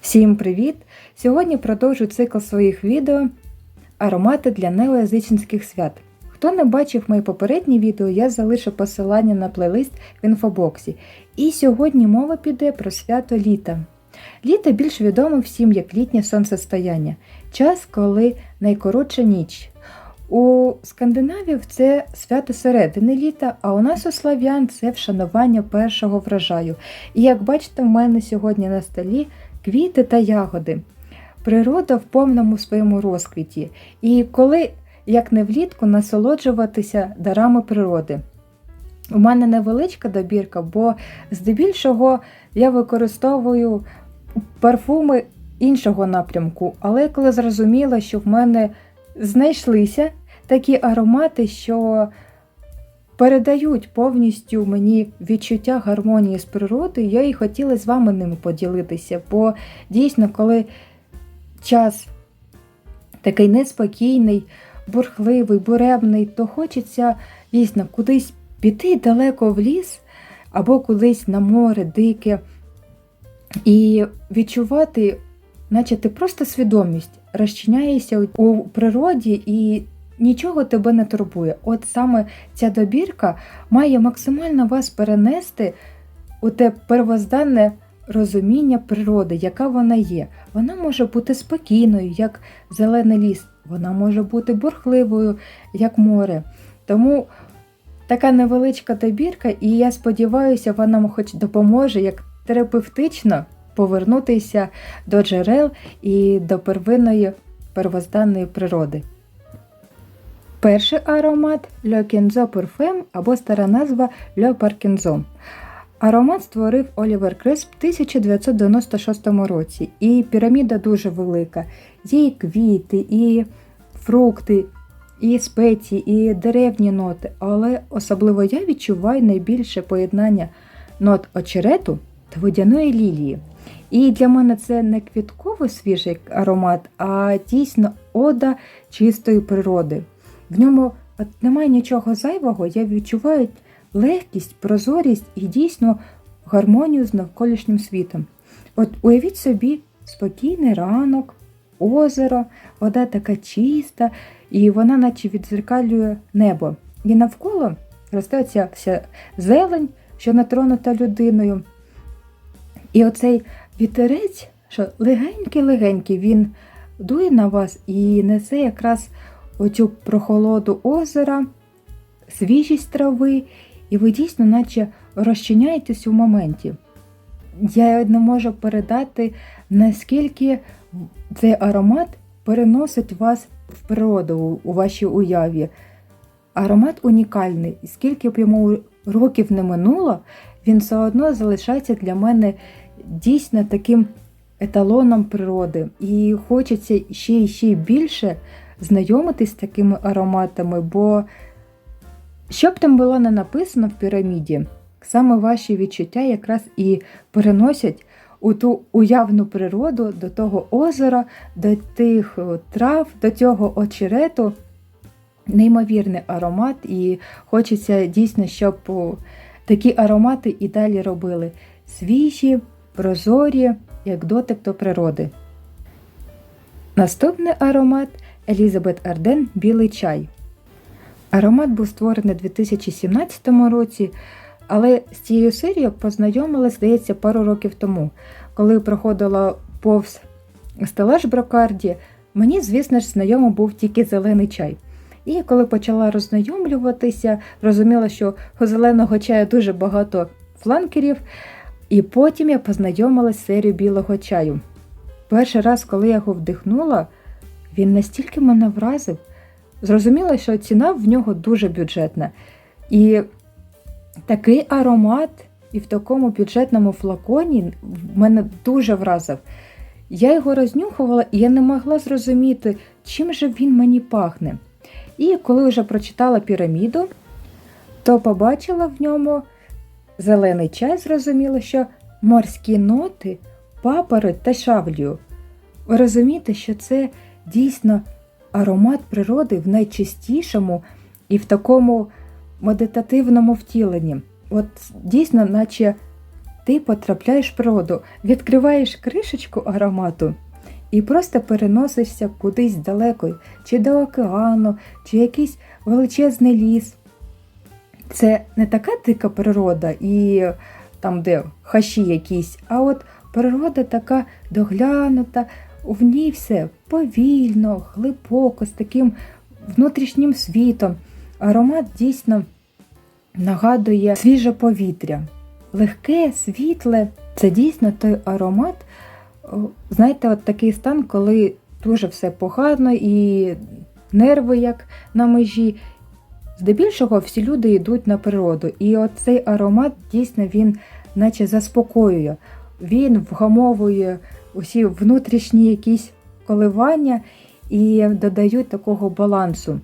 Всім привіт! Сьогодні продовжу цикл своїх відео Аромати для неоязичницьких свят. Хто не бачив мої попередні відео, я залишу посилання на плейлист в інфобоксі. І сьогодні мова піде про свято літа. Літо більш відоме всім як літнє сонцестояння, час, коли найкоротша ніч. У скандинавів це свято середини літа, а у нас у слав'ян це вшанування першого врожаю. І як бачите, в мене сьогодні на столі квіти та ягоди. Природа в повному своєму розквіті. І коли, як не влітку, насолоджуватися дарами природи. У мене невеличка добірка, бо здебільшого я використовую парфуми іншого напрямку. Але коли зрозуміла, що в мене знайшлися такі аромати, що передають повністю мені відчуття гармонії з природою, я і хотіла з вами ними поділитися. Бо дійсно, коли час такий неспокійний, бурхливий, буремний, то хочеться дійсно кудись піти далеко в ліс або кудись на море дике і відчувати, наче ти просто свідомість розчиняєшся у природі і нічого тебе не турбує. От саме ця добірка має максимально вас перенести у те первозданне розуміння природи, яка вона є. Вона може бути спокійною, як зелений ліс, вона може бути бурхливою, як море. Тому така невеличка добірка, і я сподіваюся, вона нам хоч допоможе як терапевтично повернутися до джерел і до первинної первозданної природи. Перший аромат Kenzo Parfum або стара назва Le Parkinson. Аромат створив Олівер Крисп в 1996 році, і піраміда дуже велика. Є і квіти, і фрукти, і спеції, і деревні ноти, але особливо я відчуваю найбільше поєднання нот очерету та водяної лілії. І для мене це не квітковий свіжий аромат, а дійсно ода чистої природи. В ньому от немає нічого зайвого, я відчуваю легкість, прозорість і дійсно гармонію з навколишнім світом. От уявіть собі спокійний ранок, озеро, вода така чиста, і вона наче відзеркалює небо. І навколо росте ця вся зелень, що натронута людиною. І оцей вітерець, що легенький-легенький, він дує на вас і несе якраз оцю прохолоду озера, свіжість трави, і ви дійсно, наче розчиняєтесь у моменті. Я не можу передати, наскільки цей аромат переносить вас в природу у вашій уяві. Аромат унікальний, і скільки б йому років не минуло, він все одно залишається для мене дійсно таким еталоном природи. І хочеться ще і ще більше знайомитись з такими ароматами, бо що б там було не написано в піраміді, саме ваші відчуття якраз і переносять у ту уявну природу, до того озера, до тих трав, до цього очерету. Неймовірний аромат, і хочеться дійсно, щоб такі аромати і далі робили свіжі, прозорі, як дотик до природи. Наступний аромат Елізабет Арден Білий чай. Аромат був створений у 2017 році, але з цією серією познайомилася, здається, пару років тому, коли проходила повз стелаж Брокарді, мені, звісно ж, знайомо був тільки зелений чай. І коли почала роззнайомлюватися, розуміла, що у зеленого чаю дуже багато фланкерів, і потім я познайомилася з серією білого чаю. Перший раз, коли я його вдихнула, він настільки мене вразив. Зрозуміло, що ціна в нього дуже бюджетна. І такий аромат і в такому бюджетному флаконі мене дуже вразив. Я його рознюхувала, і я не могла зрозуміти, чим же він мені пахне. І коли вже прочитала піраміду, то побачила в ньому зелений чай, зрозуміло, що морські ноти, папори та шавлю. Ви розумієте, що це дійсно аромат природи в найчистішому і в такому медитативному втіленні. От дійсно, наче ти потрапляєш в природу, відкриваєш кришечку аромату і просто переносишся кудись далеко, чи до океану, чи якийсь величезний ліс. Це не така дика природа і там, де хащі якісь, а от природа така доглянута, в ній все повільно, глибоко, з таким внутрішнім світом. Аромат дійсно нагадує свіже повітря. Легке, світле. Це дійсно той аромат. Знаєте, от такий стан, коли дуже все погано і нерви як на межі. Здебільшого всі люди йдуть на природу. І от цей аромат дійсно він наче заспокоює. Він вгамовує усі внутрішні якісь коливання і додають такого балансу.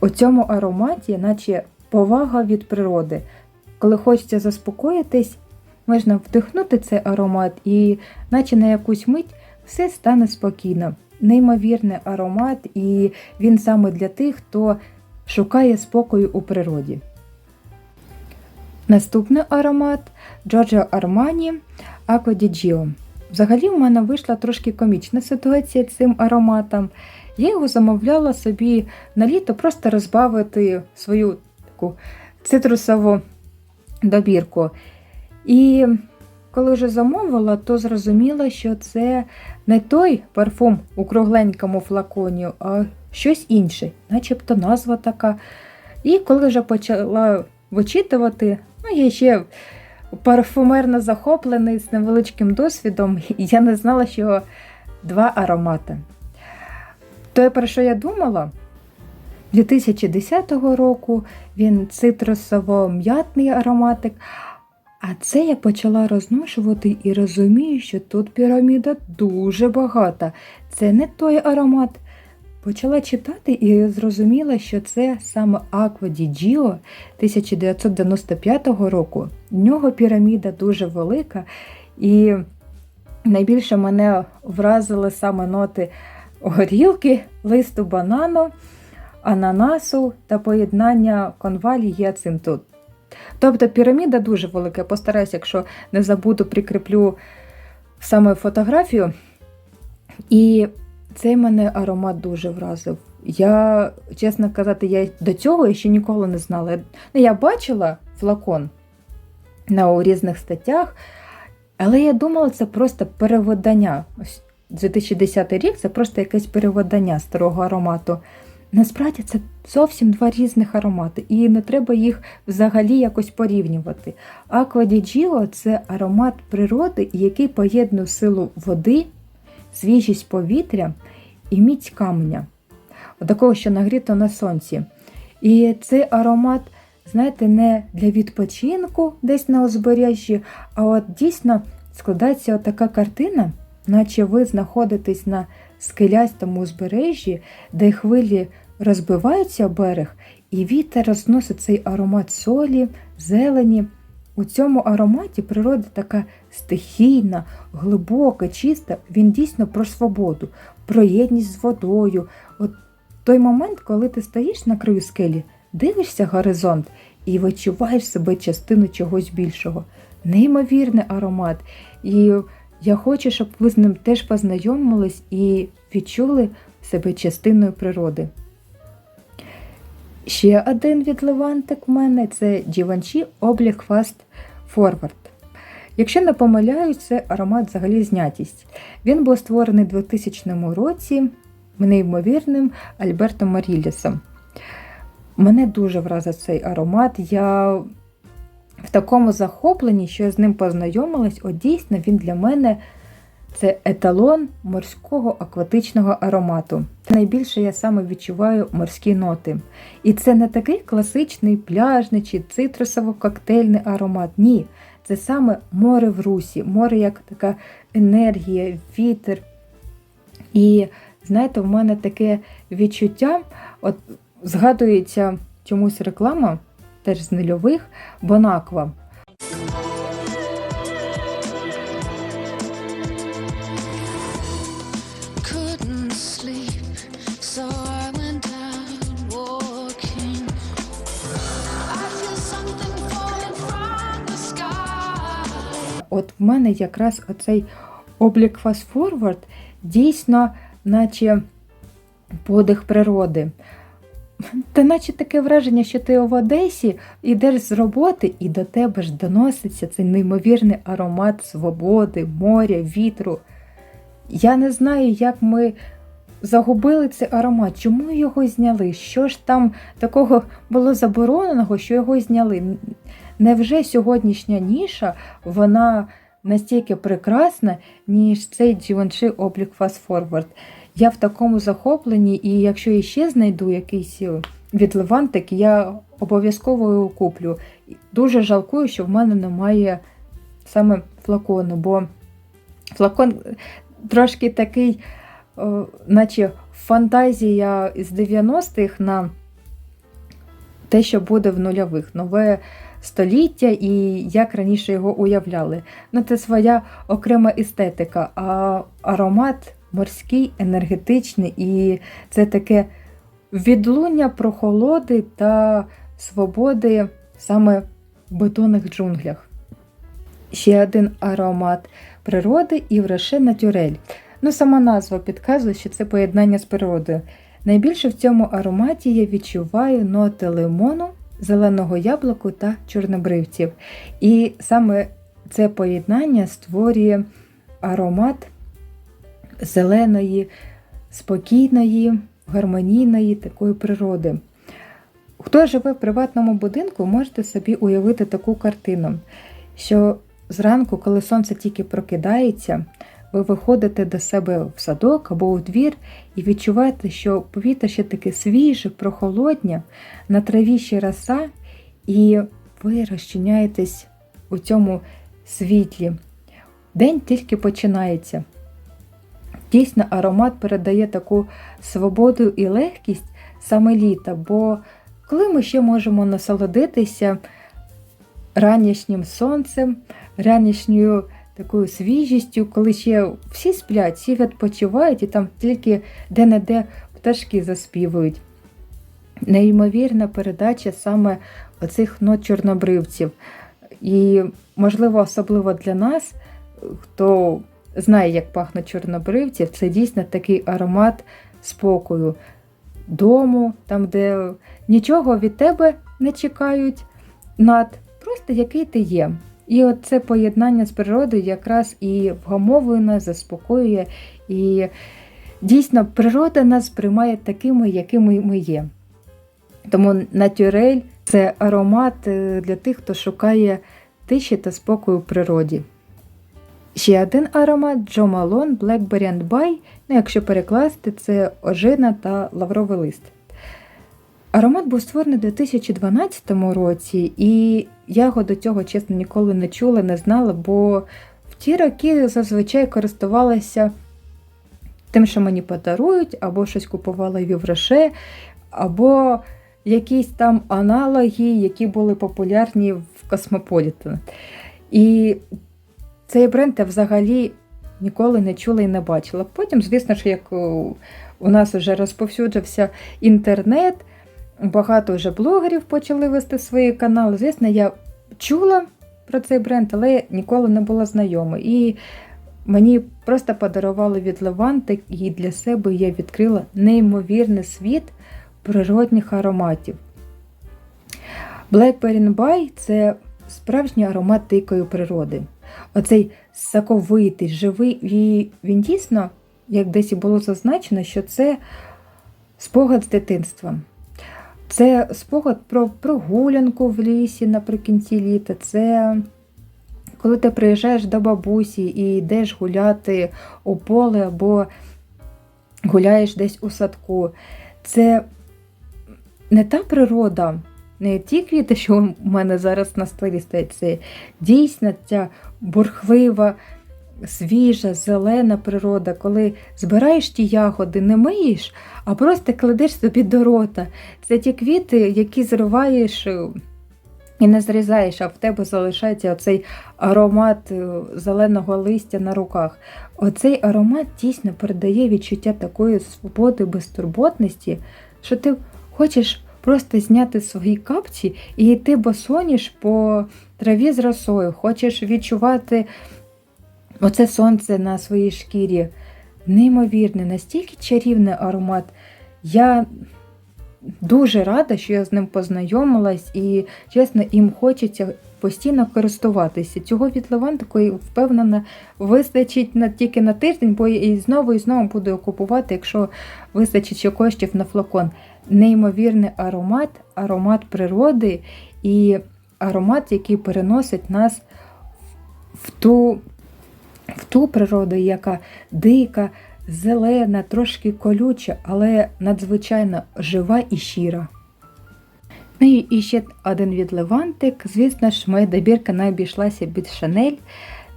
У цьому ароматі, наче повага від природи. Коли хочеться заспокоїтись, можна вдихнути цей аромат, і, наче на якусь мить, все стане спокійно. Неймовірний аромат, і він саме для тих, хто шукає спокою у природі. Наступний аромат Acqua di Gio. Взагалі в мене вийшла трошки комічна ситуація цим ароматом. Я його замовляла собі на літо просто розбавити свою таку цитрусову добірку. І коли вже замовила, то зрозуміла, що це не той парфум у кругленькому флаконі, а щось інше, начебто назва така. І коли вже почала вичитувати, ну я ще парфумерно захоплений з невеличким досвідом, і я не знала, що його два аромати. То, про що я думала, 2010 року він цитрусово-м'ятний ароматик. А це я почала розношувати і розумію, що тут піраміда дуже багата. Це не той аромат. Почала читати і зрозуміла, що це саме Aqua di Gio 1995 року. В нього піраміда дуже велика, і найбільше мене вразили саме ноти горілки, листу банану, ананасу та поєднання конвалі гіацинту. Тобто піраміда дуже велика. Я Постараюсь, якщо не забуду, прикріплю саме фотографію. І цей мене аромат дуже вразив. Я, чесно казати, я до цього ще ніколи не знала. Ну, Я бачила флакон на у різних статтях, але я думала, це просто перевидання. Ось 2010 рік це просто якесь перевидання старого аромату. Насправді це зовсім два різних аромати, і не треба їх взагалі якось порівнювати. Di Gio – це аромат природи, який поєднує силу води, свіжість повітря і міць каменя, такого, що нагріто на сонці. І цей аромат, знаєте, не для відпочинку десь на узбережжі, а от дійсно складається така картина, наче ви знаходитесь на скелястому узбережжі, де хвилі розбиваються берег, і вітер розносить цей аромат солі, зелені. У цьому ароматі природа така стихійна, глибока, чиста. Він дійсно про свободу, про єдність з водою. От той момент, коли ти стоїш на краю скелі, дивишся горизонт і відчуваєш себе частину чогось більшого. Неймовірний аромат. І я хочу, щоб ви з ним теж познайомились і відчули себе частиною природи. Ще один відливантик в мене це Givenchy Oblique Fast Forward. Якщо не помиляюсь, це аромат взагалі знятість. Він був створений у 2000 році неймовірним Альбертом Марілісом. Мене дуже вразив цей аромат. Я в такому захопленні, що я з ним познайомилась, от дійсно він для мене це еталон морського акватичного аромату. Найбільше я саме відчуваю морські ноти. І це не такий класичний пляжний чи цитрусово-коктейльний аромат. Ні. Це саме море в русі, море як така енергія, вітер. І знаєте, в мене таке відчуття, от згадується чомусь реклама, теж з нульових, Бонаква. От в мене якраз оцей облік фастфорвард дійсно, наче подих природи. Та наче таке враження, що ти в Одесі йдеш з роботи, і до тебе ж доноситься цей неймовірний аромат свободи, моря, вітру. Я не знаю, як ми загубили цей аромат, чому його зняли? Що ж там такого було забороненого, що його зняли? Невже сьогоднішня ніша вона настільки прекрасна, ніж цей Givenchy облік Fast Forward? Я в такому захопленні, і якщо я ще знайду якийсь від Левантик, я обов'язково його куплю. Дуже жалкую, що в мене немає саме флакону, бо флакон трошки такий, наче фантазія з 90-х на те, що буде в нульових, нове століття і як раніше його уявляли. Ну, Це своя окрема естетика, а аромат морський, енергетичний, і це таке відлуння прохолоди та свободи саме в бетонних джунглях. Ще один аромат природи і враше натюрель. Ну, сама назва підказує, що це поєднання з природою. Найбільше в цьому ароматі я відчуваю ноти лимону, зеленого яблуку та чорнобривців. І саме це поєднання створює аромат зеленої, спокійної, гармонійної такої природи. Хто живе в приватному будинку, можете собі уявити таку картину, що зранку, коли сонце тільки прокидається, ви виходите до себе в садок або у двір і відчуваєте, що повітря ще таке свіже, прохолодня, на траві ще роса, і ви розчиняєтесь у цьому світлі. День тільки починається. Дійсно, аромат передає таку свободу і легкість саме літа, бо коли ми ще можемо насолодитися ранішнім сонцем, ранішньою такою свіжістю, коли ще всі сплять, всі відпочивають, і там тільки де-не-де пташки заспівують. Неймовірна передача саме оцих нот чорнобривців. І, можливо, особливо для нас, хто знає, як пахнуть чорнобривці, це дійсно такий аромат спокою, дому, там, де нічого від тебе не чекають над, просто який ти є. І от це поєднання з природою якраз і вгамовує нас, заспокоює. І дійсно природа нас приймає такими, якими ми є. Тому натюрель це аромат е, для тих, хто шукає тиші та спокою в природі. Ще один аромат Джо Малон Blackberry and Bay, ну, якщо перекласти, це ожина та лавровий лист. Аромат був створений у 2012 році, і я його до цього, чесно, ніколи не чула, не знала, бо в ті роки зазвичай користувалася тим, що мені подарують, або щось купувала в Євроше, або якісь там аналоги, які були популярні в Космополітен. І цей бренд я взагалі ніколи не чула і не бачила. Потім, звісно ж, як у нас вже розповсюджився інтернет, багато вже блогерів почали вести свої канали. Звісно, я чула про цей бренд, але ніколи не була знайома. І мені просто подарували від Леванти, і для себе я відкрила неймовірний світ природних ароматів. Blackberry Bay – це справжній аромат дикої природи. Оцей соковитий, живий, і він дійсно, як десь і було зазначено, що це спогад з дитинства. Це спогад про прогулянку в лісі наприкінці літа. Це коли ти приїжджаєш до бабусі і йдеш гуляти у поле або гуляєш десь у садку. Це не та природа, не ті квіти, що у мене зараз на столі стоять, це дійсно ця бурхлива, свіжа, зелена природа, коли збираєш ті ягоди, не миєш, а просто кладеш собі до рота. Це ті квіти, які зриваєш і не зрізаєш, а в тебе залишається оцей аромат е, зеленого листя на руках. Оцей аромат дійсно передає відчуття такої свободи, безтурботності, що ти хочеш просто зняти свої капці і йти босоніж по траві з росою. Хочеш відчувати оце сонце на своїй шкірі. Неймовірний, настільки чарівний аромат. Я дуже рада, що я з ним познайомилась, і чесно, їм хочеться постійно користуватися. Цього від Левантику, впевнена, вистачить на, тільки на тиждень, бо і знову і знову буду купувати, якщо вистачить ще коштів на флакон. Неймовірний аромат, аромат природи і аромат, який переносить нас в ту, в ту природу, яка дика, зелена, трошки колюча, але надзвичайно жива і щира. Ну і ще один від Левантик. Звісно ж, моя добірка не від Шанель.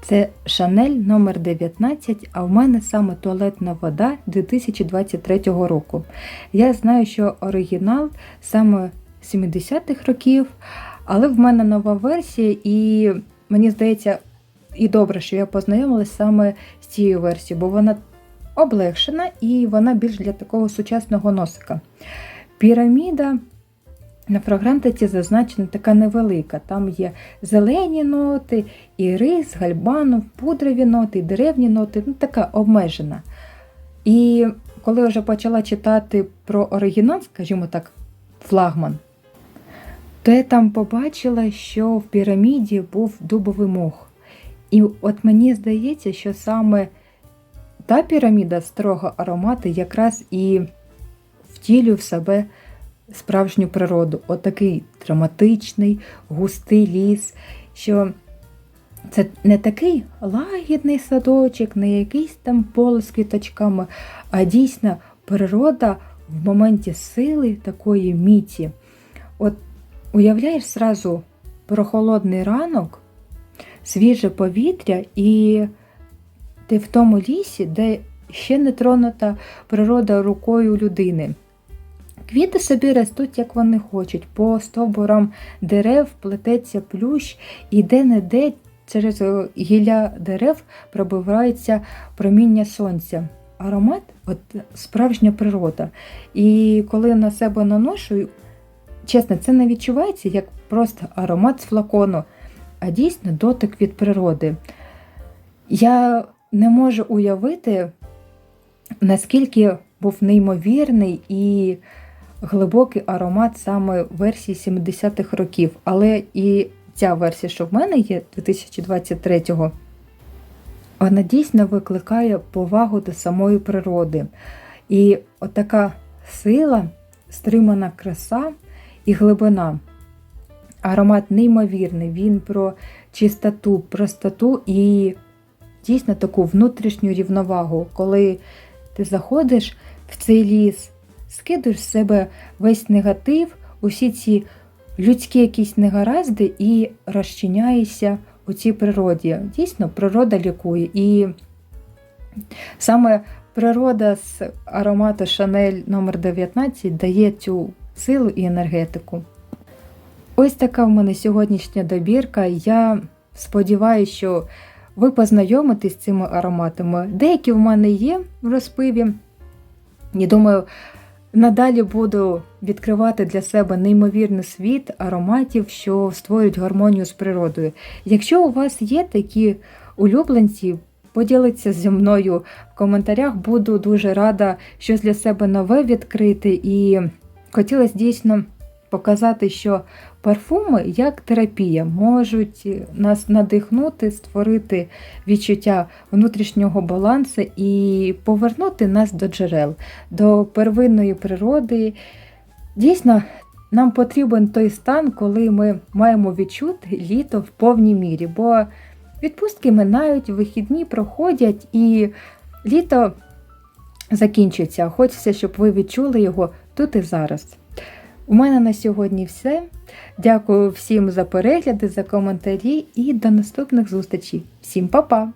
Це Шанель номер 19 а в мене саме туалетна вода 2023 року. Я знаю, що оригінал саме 70-х років, але в мене нова версія, і мені здається, і добре, що я познайомилася саме з цією версією, бо вона облегшена і вона більш для такого сучасного носика. Піраміда. На фрагрантиці зазначена така невелика. Там є зелені ноти, ірис, гальбану, пудрові ноти, деревні ноти, ну така обмежена. І коли вже почала читати про оригінал, скажімо так, флагман, то я там побачила, що в піраміді був дубовий мох. І от мені здається, що саме та піраміда строго аромати якраз і втілює в себе справжню природу. Отакий драматичний, густий ліс, що це не такий лагідний садочок, не якийсь там поле з квіточками, а дійсно природа в моменті сили такої міці. От уявляєш зразу прохолодний ранок, свіже повітря, і ти в тому лісі, де ще не тронута природа рукою людини. Квіти собі ростуть, як вони хочуть. По стовбурам дерев плететься плющ, і де-не-де через гілля дерев пробивається проміння сонця. Аромат от справжня природа. І коли на себе наношу, чесно, це не відчувається як просто аромат з флакону, а дійсно дотик від природи. Я не можу уявити, наскільки був неймовірний і глибокий аромат саме версії 70-х років. Але і ця версія, що в мене є 2023-го, вона дійсно викликає повагу до самої природи. І отака сила, стримана краса і глибина. Аромат неймовірний, він про чистоту, простоту і дійсно таку внутрішню рівновагу, коли ти заходиш в цей ліс, скидуєш з себе весь негатив, усі ці людські якісь негаразди і розчиняєшся у цій природі. Дійсно, природа лікує. І саме природа з аромату Шанель номер 19 дає цю силу і енергетику. Ось така в мене сьогоднішня добірка. Я сподіваюся, що ви познайомитесь з цими ароматами. Деякі в мене є в розпиві. І думаю, надалі буду відкривати для себе неймовірний світ ароматів, що створюють гармонію з природою. Якщо у вас є такі улюбленці, поділіться зі мною в коментарях, буду дуже рада щось для себе нове відкрити. І хотілося дійсно показати, що парфуми, як терапія, можуть нас надихнути, створити відчуття внутрішнього балансу і повернути нас до джерел, до первинної природи. Дійсно, нам потрібен той стан, коли ми маємо відчути літо в повній мірі, бо відпустки минають, вихідні проходять і літо закінчиться. Хочеться, щоб ви відчули його тут і зараз. У мене на сьогодні все. Дякую всім за перегляди, за коментарі і до наступних зустрічей. Всім па-па!